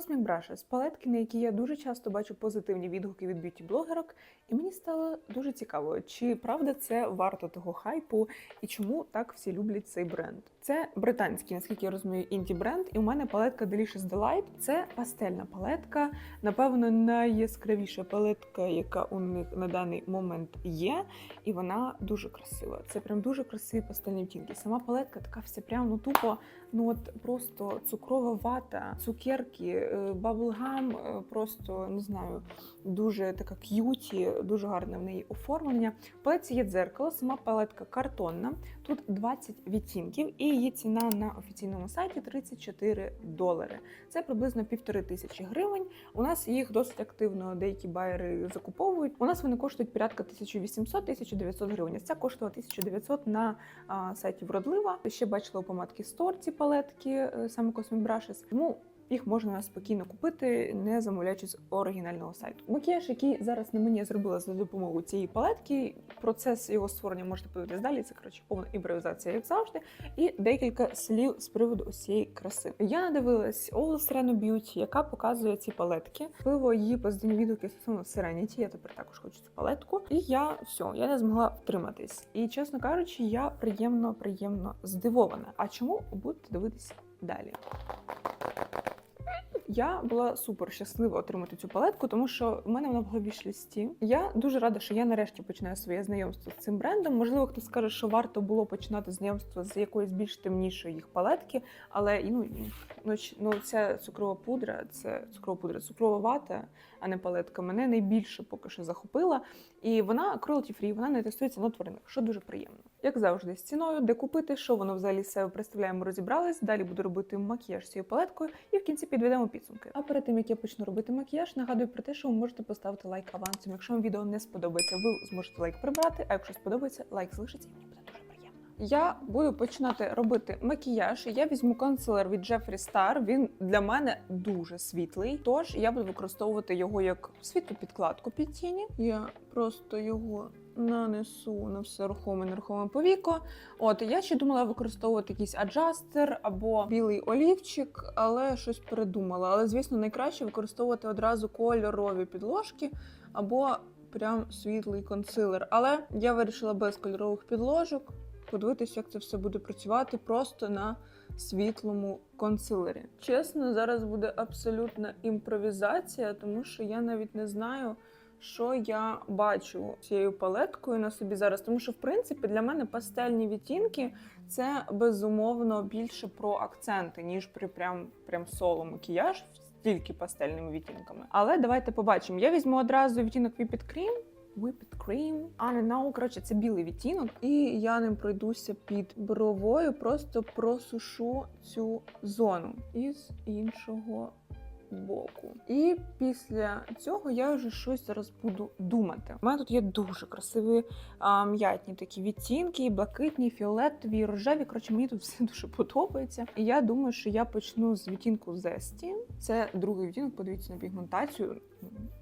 Cosmic Brushes – палетки, на які я дуже часто бачу позитивні відгуки від б'юті-блогерок, і мені стало дуже цікаво, чи правда це варто того хайпу і чому так всі люблять цей бренд. Це британський, наскільки я розумію, інді-бренд, і у мене палетка Delicious Delight. Це пастельна палетка, напевно, найяскравіша палетка, яка у них на даний момент є, і вона дуже красива. Це прям дуже красиві пастельні відтінки. Сама палетка така вся прям ну тупо, ну от просто цукрова вата, цукерки, е, баблгам, е, просто не знаю, дуже така к'юті, дуже гарне в неї оформлення. В палетці є дзеркало, сама палетка картонна. Тут 20 відтінків, і її ціна на офіційному сайті 34 долари. Це приблизно півтори тисячі гривень. У нас їх досить активно деякі байери закуповують. У нас вони коштують порядка 1800-1900 гривень. Ця коштувала 1900 на а, сайті Вродлива. Ще бачила у помадки Store ці палетки, е, саме Cosmic Brushes. Тому їх можна спокійно купити, не замовляючи з оригінального сайту. Макіяж, який зараз на мені зробила за допомогою цієї палетки. Процес його створення можете подивитись далі. Це коротше повна імпровізація, як завжди. І декілька слів з приводу ось цієї краси. Я надивилась All Sereno Beauty, яка показує ці палетки. Можливо, її позитивні відгуки стосовно Serenity. Я тепер також хочу цю палетку. І я все, я не змогла втриматись. І чесно кажучи, я приємно, приємно здивована. А чому будете дивитися далі? Я була супер щаслива отримати цю палетку, тому що в мене вона в вішлісті. Я дуже рада, що я нарешті починаю своє знайомство з цим брендом. Можливо, хтось скаже, що варто було починати знайомство з якоїсь більш темнішої їх палетки, але ну, ну, ну ця цукрова пудра, це цукрова пудра, цукрова вата, а не палетка. Мене найбільше поки що захопила. І вона cruelty free, вона не тестується на тваринах, що дуже приємно. Як завжди, з ціною, де купити, що воно взагалі себе представляє, ми розібрались. Далі буду робити макіяж цією палеткою, і в кінці підведемо підсумки. А перед тим як я почну робити макіяж, нагадую про те, що ви можете поставити лайк авансом. Якщо вам відео не сподобається, ви зможете лайк прибрати. А якщо сподобається, лайк залишиться, і мені. Я буду починати робити макіяж. Я візьму консилер від Jeffree Star. Він для мене дуже світлий. Тож я буду використовувати його як світлу підкладку під тіні. Я просто його нанесу на все рухоме нерухоме повіко. От я ще думала використовувати якийсь аджастер або білий олівчик, але щось передумала. Але звісно, найкраще використовувати одразу кольорові підложки або прям світлий консилер. Але я вирішила без кольорових підложок подивитися, як це все буде працювати просто на світлому консилері. Чесно, зараз буде абсолютна імпровізація, тому що я навіть не знаю. Що я бачу цією палеткою на собі зараз? Тому що, в принципі, для мене пастельні відтінки це безумовно більше про акценти, ніж при прям, прям соло макіяж, тільки пастельними відтінками. Але давайте побачимо. Я візьму одразу відтінок Whipped Cream. Whipped Cream. А не no, коротше, це білий відтінок. І я ним пройдуся під бровою, просто просушу цю зону із іншого боку. І після цього я вже щось зараз буду думати. У мене тут є дуже красиві а, м'ятні такі відтінки, блакитні, фіолетові, рожеві. Коротше, мені тут все дуже подобається. І я думаю, що я почну з відтінку зесті. Це другий відтінок, подивіться на пігментацію.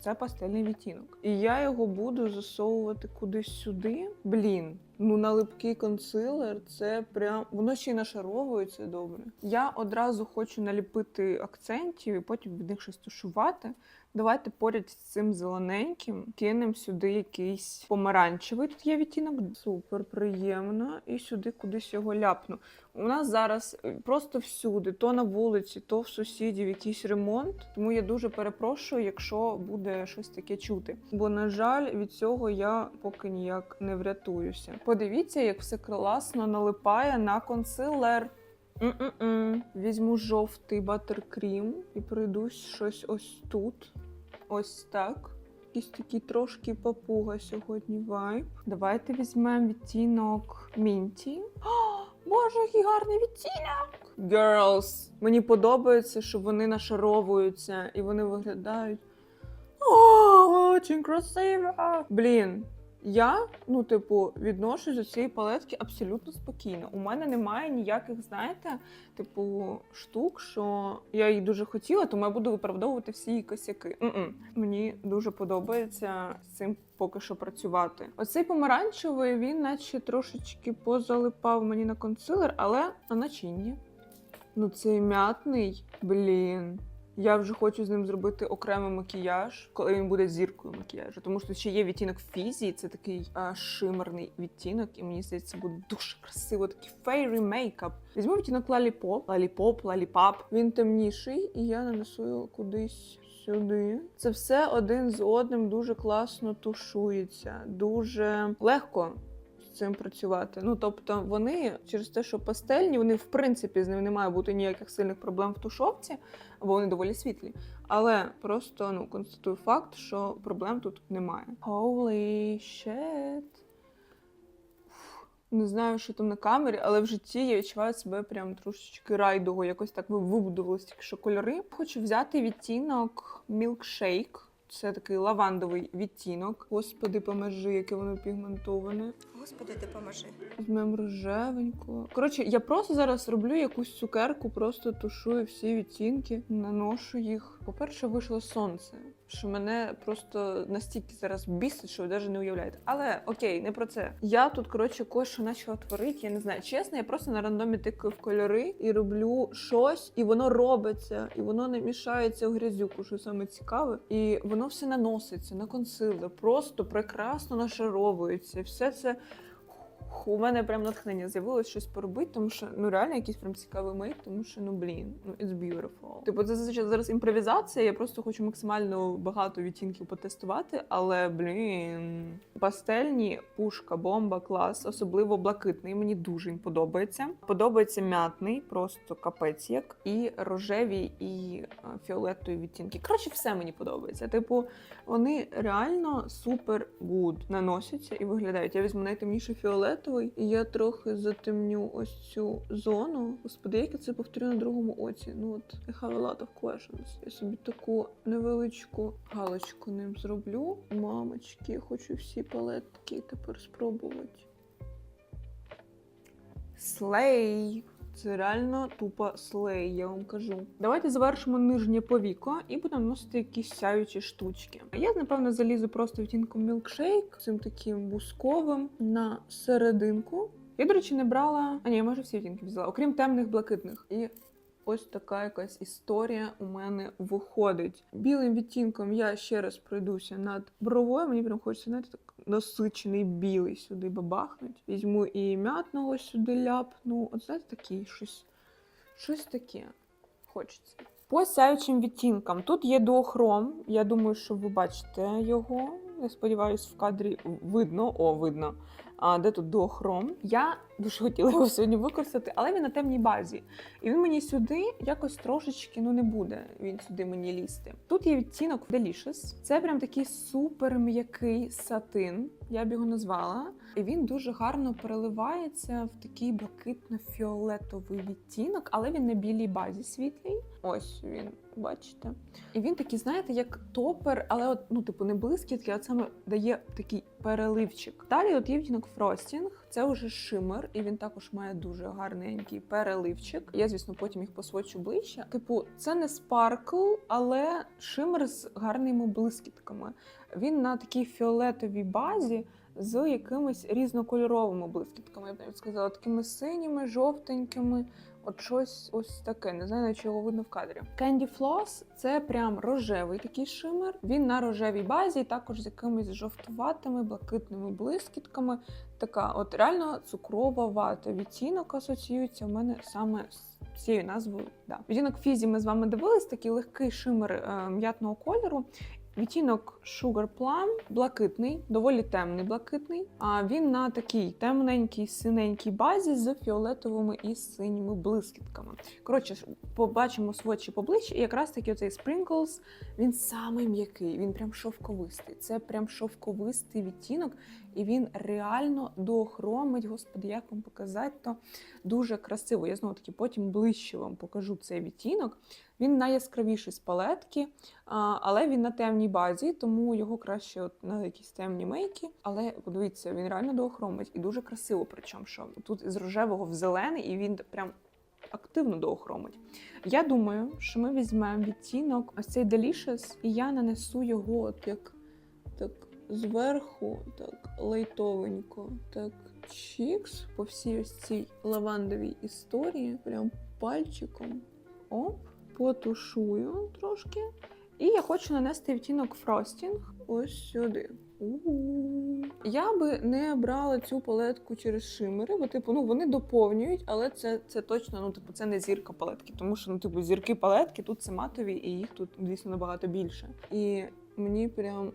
Це пастельний відтінок. І я його буду засовувати кудись сюди. Блін. Ну, на липкий консилер це прям воно ще й нашаровується добре. Я одразу хочу наліпити акцентів і потім від них щось тушувати. Давайте поряд з цим зелененьким кинемо сюди якийсь помаранчевий. Тут є відтінок. Супер приємно. І сюди кудись його ляпну. У нас зараз е, просто всюди, то на вулиці, то в сусідів якийсь ремонт. Тому я дуже перепрошую, якщо буде щось таке чути. Бо, на жаль, від цього я поки ніяк не врятуюся. Подивіться, як все класно налипає на консилер. М-м-м. Візьму жовтий батеркрім і пройдусь щось ось тут. Ось так. Якийсь такий трошки папуга сьогодні вайб. Давайте візьмемо відтінок Мінті. О, Боже, який гарний відтінок! Girls! Мені подобається, що вони нашаровуються і вони виглядають. О, очень красиво! Блін, я, ну, типу, відношусь до цієї палетки абсолютно спокійно. У мене немає ніяких, знаєте, типу, штук, що я її дуже хотіла, тому я буду виправдовувати всі її косяки. М-м. Мені дуже подобається з цим поки що працювати. Оцей помаранчевий, він наче трошечки позалипав мені на консилер, але на начинні. Ну, цей м'ятний, блін. Я вже хочу з ним зробити окремий макіяж, коли він буде зіркою макіяжу. Тому що ще є відтінок фізі, це такий а, шимерний відтінок, і мені здається, буде дуже красиво, такий фейрі мейкап. Візьму відтінок лаліпоп, лаліпоп, лаліпап. Він темніший, і я нанесу кудись. Сюди це все один з одним дуже класно тушується, дуже легко цим працювати. Ну тобто, вони через те, що пастельні, вони в принципі з ними не має бути ніяких сильних проблем в тушовці, бо вони доволі світлі. Але просто ну констатую факт, що проблем тут немає. Holy shit. Не знаю, що там на камері, але в житті я відчуваю себе прям трошечки райдуго. Якось так вибудувалися тільки що кольори. Хочу взяти відтінок Milkshake. Це такий лавандовий відтінок. Господи, поможи, яке воно пігментоване. Господи, допоможи. Візьмемо рожевенько. Коротше, я просто зараз роблю якусь цукерку, просто тушую всі відтінки, наношу їх. По-перше, вийшло сонце, що мене просто настільки зараз бісить, що ви навіть не уявляєте. Але окей, не про це. Я тут, коротше, кое-що почала творити. Я не знаю, чесно, я просто на рандомі тикаю в кольори і роблю щось, і воно робиться, і воно не мішається в грязюку, що саме цікаве. І воно все наноситься на консилер, просто прекрасно нашаровується. Все це У мене прям натхнення з'явилось щось поробити, тому що ну реально якийсь прям цікавий мейк, тому що ну блін, ну it's beautiful. Типу, це зараз імпровізація. Я просто хочу максимально багато відтінків потестувати, але блін, пастельні пушка, бомба, клас, особливо блакитний. Мені дуже подобається. Подобається м'ятний, просто капець як, і рожеві, і е, фіолетові відтінки. Коротше, все мені подобається. Типу, вони реально супер гуд наносяться і виглядають. Я візьму найтемніший фіолетовий, і я трохи затемню ось цю зону. Господи, як я це повторю на другому оці. Ну от I have a lot of questions. Я собі таку невеличку галочку ним зроблю. Мамочки, я хочу всі палетки тепер спробувати. Слей! Це реально тупо слей, я вам кажу. Давайте завершимо нижнє повіко і будемо наносити якісь сяючі штучки. Я, напевно, залізу просто відтінком мілкшейк, цим таким бусковим на серединку. Я, до речі, не брала. А ні, я може всі відтінки взяла, окрім темних блакитних. І ось така якась історія у мене виходить. Білим відтінком я ще раз пройдуся над бровою. Мені прям хочеться знаєте, так насичений білий сюди бабахнуть. Візьму і м'ятного сюди ляпну. От знаєте, такий щось, щось таке хочеться. По сяючим відтінкам. Тут є дуохром. Я думаю, що ви бачите його. Я сподіваюся, в кадрі видно. О, видно. А де тут дуохром? Я дуже хотіла його сьогодні використати, але він на темній базі. І він мені сюди якось трошечки ну не буде. Він сюди мені лізти. Тут є відтінок Delicious. Це прям такий супер м'який сатин. Я б його назвала. І він дуже гарно переливається в такий блакитно-фіолетовий відтінок, але він на білій базі світлій. Ось він, бачите. І він такий, знаєте, як топер, але от, ну, типу, не блискітки, а саме дає такий переливчик. Далі от є відтінок Frosting, це вже шимер, і він також має дуже гарненький переливчик. Я, звісно, потім їх посвочу ближче. Типу, це не спаркл, але шимер з гарними блискітками. Він на такій фіолетовій базі. З якимись різнокольоровими блискітками, я б навіть сказала, такими синіми, жовтенькими, от щось ось таке. Не знаю, чи його видно в кадрі. Candy Floss – це прям рожевий такий шимер. Він на рожевій базі, також з якимись жовтуватими, блакитними блискітками. Така, от реально цукрова вата. Відтінок асоціюється в мене саме з цією назвою. Да. Відтінок Фізі ми з вами дивились, такий легкий шимер е, м'ятного кольору. Відтінок Sugar Plum блакитний, доволі темний блакитний. А він на такій темненькій, синенькій базі з фіолетовими і синіми блискітками. Коротше, побачимо свочі поближче, і якраз таки оцей Sprinkles, він самий м'який, він прям шовковистий. Це прям шовковистий відтінок, і він реально доохромить. Господи, як вам показати, то дуже красиво. Я знову таки потім ближче вам покажу цей відтінок. Він найяскравіший з палетки, але він на темній базі, тому його краще от на якісь темні мейки. Але подивіться, він реально доохромить і дуже красиво. Причому що тут з рожевого в зелений, і він прям активно доохромить. Я думаю, що ми візьмемо відтінок ось цей Delicious, і я нанесу його от як так зверху, так лайтовенько, так чікс по всій ось цій лавандовій історії, прям пальчиком. Оп. потушую трошки. І я хочу нанести відтінок фростінг ось сюди. У-у-у. Я би не брала цю палетку через шимери, бо типу, ну вони доповнюють, але це, це точно, ну типу, це не зірка палетки, тому що ну, типу, зірки палетки тут це матові, і їх тут, звісно, набагато більше. І мені прям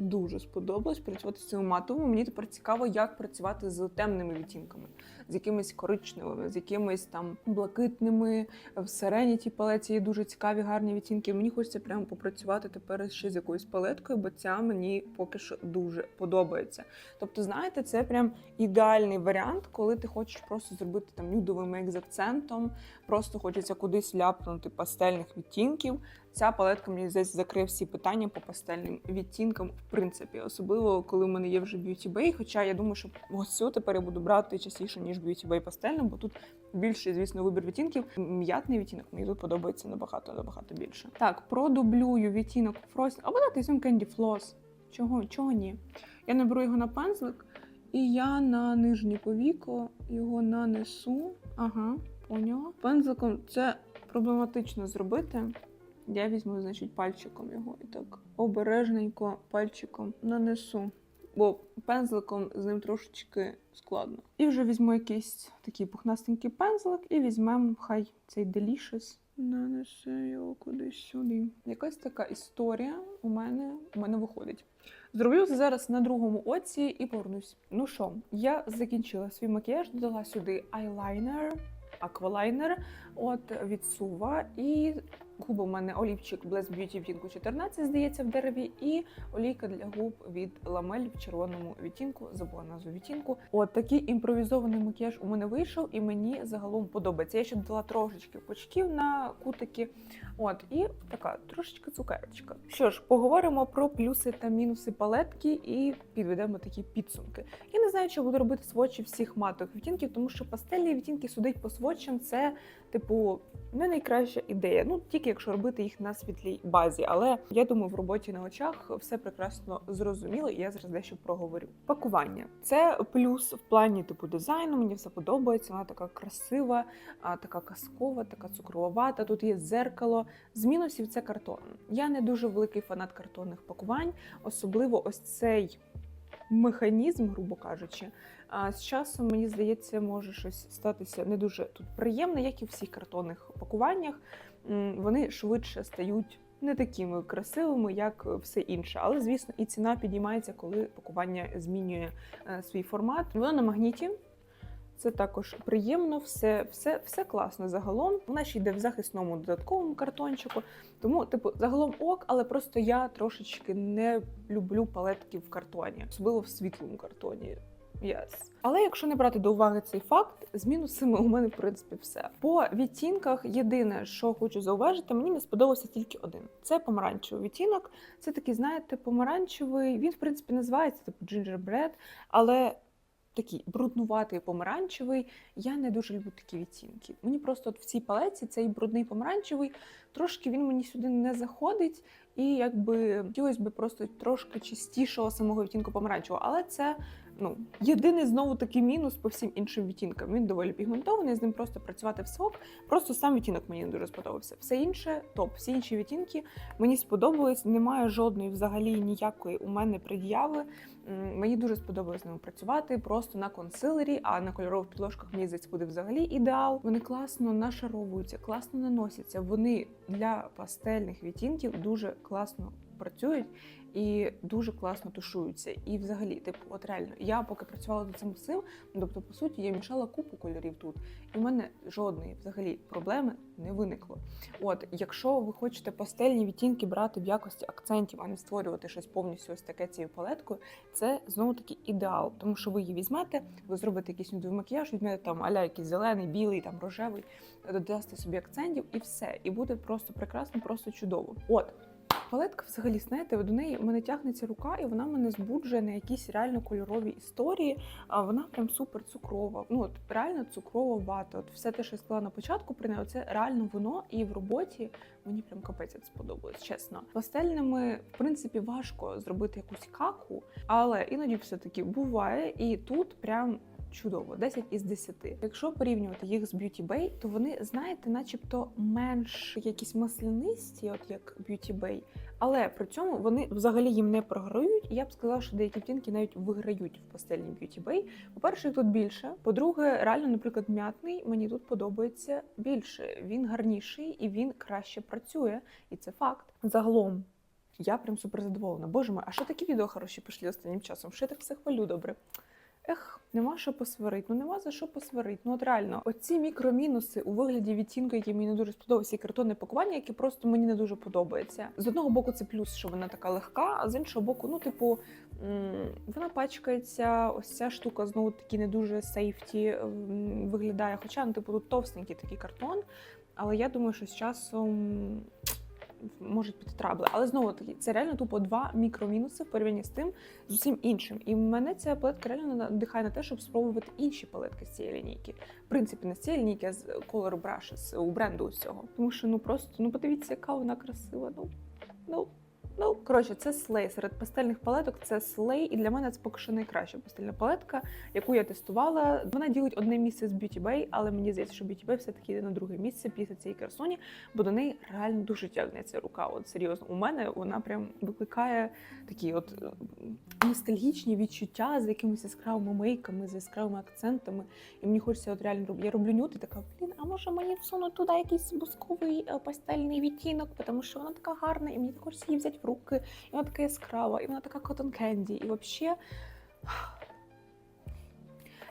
дуже сподобалось працювати з цим матовим. Мені тепер цікаво, як працювати з темними відтінками, з якимись коричневими, з якимись там блакитними. В Serenity палеті є дуже цікаві, гарні відтінки. Мені хочеться прямо попрацювати тепер ще з якоюсь палеткою, бо ця мені поки що дуже подобається. Тобто, знаєте, це прям ідеальний варіант, коли ти хочеш просто зробити там нюдовий мейк з акцентом, просто хочеться кудись ляпнути пастельних відтінків. Ця палетка мені здається закриє всі питання по пастельним відтінкам, в принципі, особливо коли в мене є вже Beauty Bay, Хоча я думаю, що ось цю тепер я буду брати частіше ніж Beauty Bay пастельну, бо тут більший, звісно, вибір відтінків. М'ятний відтінок мені тут подобається набагато набагато більше. Так, продублюю відтінок Frost, або візьмемо Candy Floss. Чого, чого ні? Я наберу його на пензлик, і я на нижнє повіко його нанесу. Ага, поняла. Пензликом це проблематично зробити. Я візьму, значить, пальчиком його і так обережненько пальчиком нанесу. Бо пензликом з ним трошечки складно. І вже візьму якийсь такий пухнастенький пензлик і візьмемо хай цей Delicious. Нанесу його кудись сюди. Якась така історія у мене, у мене виходить. Зроблю це зараз на другому оці і повернусь. Ну що, я закінчила свій макіяж, додала сюди айлайнер, аквалайнер от від Сува і Губи у мене олівчик Bless Beauty відтінку 14, здається, в дереві, і олійка для губ від Ламель в червоному відтінку, забула назву відтінку. От такий імпровізований макіяж у мене вийшов, і мені загалом подобається. Я ще додала трошечки пучків на кутики. От, і така трошечки цукерочка. Що ж, поговоримо про плюси та мінуси палетки і підведемо такі підсумки. Я не знаю, чи буду робити сводчі всіх матових відтінків, тому що пастельні відтінки судить по сводчам це, типу, не найкраща ідея. Ну тільки якщо робити їх на світлій базі. Але я думаю, в роботі на очах все прекрасно зрозуміло, і я зараз дещо проговорю. Пакування це плюс в плані типу дизайну. Мені все подобається. Вона така красива, така казкова, така цукровата. Тут є дзеркало. З мінусів це картон. Я не дуже великий фанат картонних пакувань, особливо ось цей. Механізм, грубо кажучи, а з часом мені здається, може щось статися не дуже тут приємне, як і в всіх картонних пакуваннях. Вони швидше стають не такими красивими, як все інше. Але звісно, і ціна підіймається, коли пакування змінює е, свій формат. Воно на магніті. Це також приємно, все, все, все класно загалом. Вона ще йде в захисному додатковому картончику. Тому, типу, загалом ок, але просто я трошечки не люблю палетки в картоні, особливо в світлому картоні. Yes. Але якщо не брати до уваги цей факт, з мінусами у мене в принципі все. По відтінках єдине, що хочу зауважити, мені не сподобався тільки один. Це помаранчевий відтінок. Це такий, знаєте, помаранчевий. Він, в принципі, називається типу gingerbread, але такий бруднуватий помаранчевий. Я не дуже люблю такі відтінки. Мені просто от в цій палеці цей брудний помаранчевий, трошки він мені сюди не заходить, і якби хотілося б просто трошки чистішого самого відтінку помаранчевого. Але це ну, єдиний знову такий мінус по всім іншим відтінкам. Він доволі пігментований, з ним просто працювати в сок. Просто сам відтінок мені не дуже сподобався. Все інше топ. Всі інші відтінки мені сподобались. Немає жодної взагалі ніякої у мене пред'яви. Мені дуже сподобалось з ними працювати просто на консилері, а на кольорових підложках мені буде взагалі ідеал. Вони класно нашаровуються, класно наносяться. Вони для пастельних відтінків дуже класно працюють і дуже класно тушуються. І взагалі, типу, от реально, я поки працювала над цим всім, тобто, по суті, я мішала купу кольорів тут, і в мене жодної взагалі проблеми не виникло. От, якщо ви хочете пастельні відтінки брати в якості акцентів, а не створювати щось повністю ось таке цією палеткою, це знову таки ідеал, тому що ви її візьмете, ви зробите якийсь нюдовий макіяж, візьмете там аля якийсь зелений, білий, там рожевий, додасте собі акцентів, і все, і буде просто прекрасно, просто чудово. От. Палетка взагалі, знаєте, до неї мене тягнеться рука, і вона мене збуджує на якісь реально кольорові історії. А вона прям супер цукрова. Ну от реально цукрова вата. От все те, що я сказала на початку про неї, це реально воно. І в роботі мені прям капець як сподобалось, чесно. Пастельними, в принципі, важко зробити якусь каку, але іноді все таки буває. І тут прям чудово, 10 із 10. Якщо порівнювати їх з Beauty Bay, то вони, знаєте, начебто менш якісь маслянисті, от як Beauty Bay, але при цьому вони взагалі їм не програють. Я б сказала, що деякі відтінки навіть виграють в пастельній Beauty Bay. По-перше, їх тут більше. По-друге, реально, наприклад, м'ятний мені тут подобається більше. Він гарніший і він краще працює, і це факт. Загалом. Я прям супер задоволена. Боже мой, а що такі відео хороші пішли останнім часом? Що я так все хвалю добре? Ех, нема що посварити, ну нема за що посварити. Ну от реально, оці мікромінуси у вигляді відтінку, які мені не дуже сподобався, і картонне пакування, яке просто мені не дуже подобається. З одного боку, це плюс, що вона така легка, а з іншого боку, ну, типу, вона пачкається. Ось ця штука знову таки не дуже сейфті виглядає. Хоча, ну, типу, тут товстенький такий картон. Але я думаю, що з часом можуть бути трабли. Але знову таки, це реально тупо два мікромінуси в порівнянні з тим з усім іншим. І мене ця палетка реально надихає на те, щоб спробувати інші палетки з цієї лінійки. В принципі, не з цієї лінійки, а з Color Brushes, у бренду усього. Тому що ну просто ну подивіться, яка вона красива. Ну ну. Ну, коротше, це слей. Серед пастельних палеток це слей, і для мене це поки що найкраща пастельна палетка, яку я тестувала. Вона ділить одне місце з Beauty Bay, але мені здається, що Beauty Bay все-таки йде на друге місце після цієї красуні, бо до неї реально дуже тягнеться рука. От серйозно, у мене вона прям викликає такі от е, ностальгічні відчуття з якимись яскравими мейками, з яскравими акцентами. І мені хочеться от реально я роблю нюд і така, блін, а може мені всунути туди якийсь бусковий е, пастельний відтінок, тому що вона така гарна, і мені хочеться її взяти в руки, і вона така яскрава, і вона така cotton candy, і взагалі.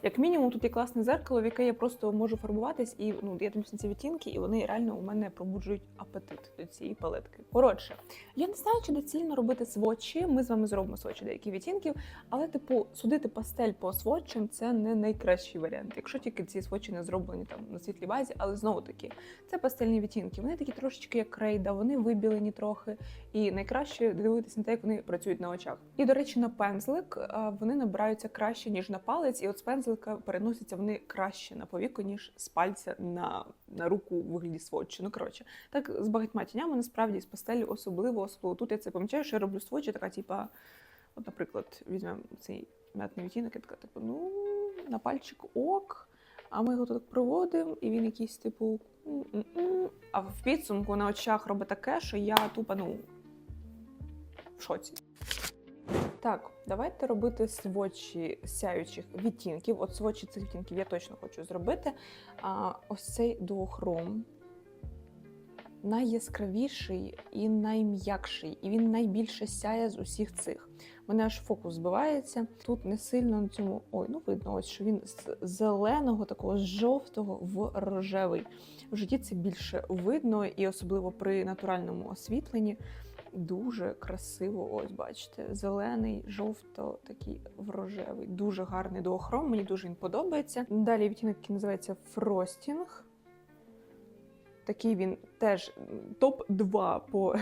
Як мінімум, тут є класне зеркало, в яке я просто можу фарбуватись, і ну я дивлюсь на ці відтінки, і вони реально у мене пробуджують апетит до цієї палетки. Коротше, я не знаю, чи доцільно робити сводчі. Ми з вами зробимо сводчі деяких відтінків, але, типу, судити пастель по сводчам це не найкращий варіант. Якщо тільки ці сводчі не зроблені там на світлій базі, але знову таки, це пастельні відтінки. Вони такі трошечки як крейда, вони вибілені трохи. І найкраще дивитися на те, як вони працюють на очах. І, до речі, на пензлик вони набираються краще, ніж на палець, і от з пензлика переносяться вони краще на повіку, ніж з пальця на, на руку у вигляді сводчі. Ну коротше, так з багатьма тінями насправді з пастелі особливо, особливо тут я це помічаю, що я роблю сводчі, така, типа, от, наприклад, візьмемо цей м'ятний відтінок, я така, типу, ну, на пальчик ок. А ми його так проводимо, і він якийсь, типу, м-м-м. а в підсумку на очах робить таке, що я тупо, ну, в шоці. Так, давайте робити сводчі сяючих відтінків. От сводчі цих відтінків я точно хочу зробити. А ось цей дуохром найяскравіший і найм'якший, і він найбільше сяє з усіх цих. Мене аж фокус збивається. Тут не сильно на цьому. Ой, ну видно, ось що він з зеленого, такого жовтого в рожевий. В житті це більше видно, і особливо при натуральному освітленні. Дуже красиво, ось бачите, зелений, жовто, такий в рожевий. Дуже гарний дуохром, мені дуже він подобається. Далі відтінок, який називається Фростінг. Такий він теж топ-2 по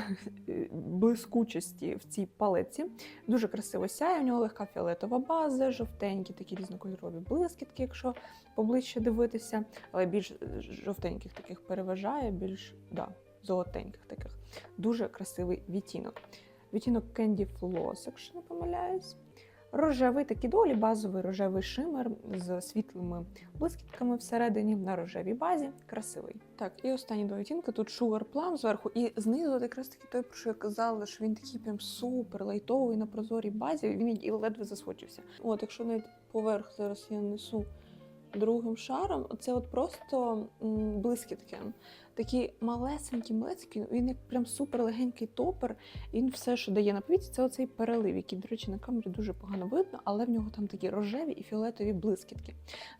е, блискучості в цій палеці. Дуже красиво сяє. У нього легка фіолетова база, жовтенькі такі різнокольорові блискітки, якщо поближче дивитися, але більш е, жовтеньких таких переважає, більш да, золотеньких таких. Дуже красивий відтінок. Відтінок Candy Floss, якщо не помиляюсь. Рожевий такий доволі базовий рожевий шимер з світлими блискітками всередині на рожевій базі. Красивий. Так, і останні два відтінки. Тут Sugar Plum зверху, і знизу якраз таки той, про що я казала, що він такий прям супер лайтовий на прозорій базі. Він і ледве засвочився. От, якщо навіть поверх зараз я несу другим шаром, це от просто блискітки. Такі малесенькі, малесенькі, він як прям супер легенький топер. І він все, що дає на повітрі, це оцей перелив, який, до речі, на камері дуже погано видно, але в нього там такі рожеві і фіолетові блискітки.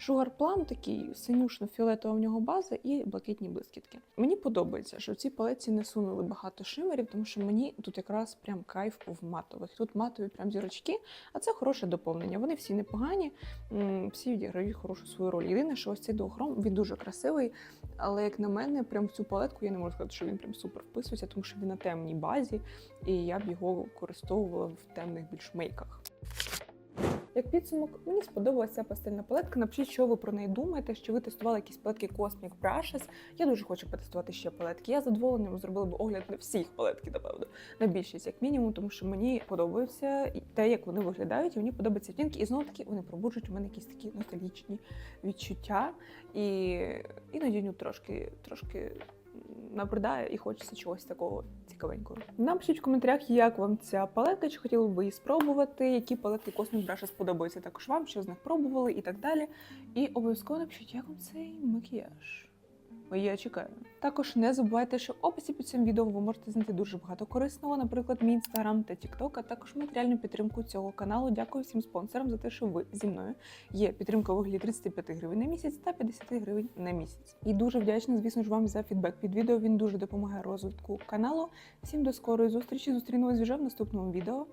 Sugar Plum такий синюшно-фіолетова в нього база і блакитні блискітки. Мені подобається, що в цій палеці не сунули багато шимерів, тому що мені тут якраз прям кайф в матових. Тут матові прям зірочки, а це хороше доповнення. Вони всі непогані, всі відіграють хорошу свою роль. Єдине, що ось цей дуохром, він дуже красивий, але як на мене, прям в цю палетку я не можу сказати, що він прям супер вписується, тому що він на темній базі, і я б його використовувала в темних більш мейках. Як підсумок, мені сподобалася ця пастельна палетка. Напишіть, що ви про неї думаєте, що ви тестували якісь палетки Cosmic Brushes. Я дуже хочу потестувати ще палетки. Я задоволенням зробила б огляд на всіх палетки, напевно, на більшість, як мінімум, тому що мені подобається те, як вони виглядають, і мені подобаються відтінки. І знову таки вони пробуджують у мене якісь такі ностальгічні відчуття. І іноді трошки, трошки набридає і хочеться чогось такого цікавенького. Напишіть в коментарях, як вам ця палетка, чи хотіли б ви її спробувати, які палетки Cosmic Brush сподобаються також вам, що з них пробували і так далі. І обов'язково напишіть, як вам цей макіяж. Ой, Я чекаю. Також не забувайте, що в описі під цим відео ви можете знайти дуже багато корисного, наприклад, мій інстаграм та тікток, а також матеріальну підтримку цього каналу. Дякую всім спонсорам за те, що ви зі мною. Є підтримка вигляді 35 гривень на місяць та 50 гривень на місяць. І дуже вдячна, звісно ж, вам за фідбек під відео. Він дуже допомагає розвитку каналу. Всім до скорої зустрічі. Зустрінемось вже в наступному відео.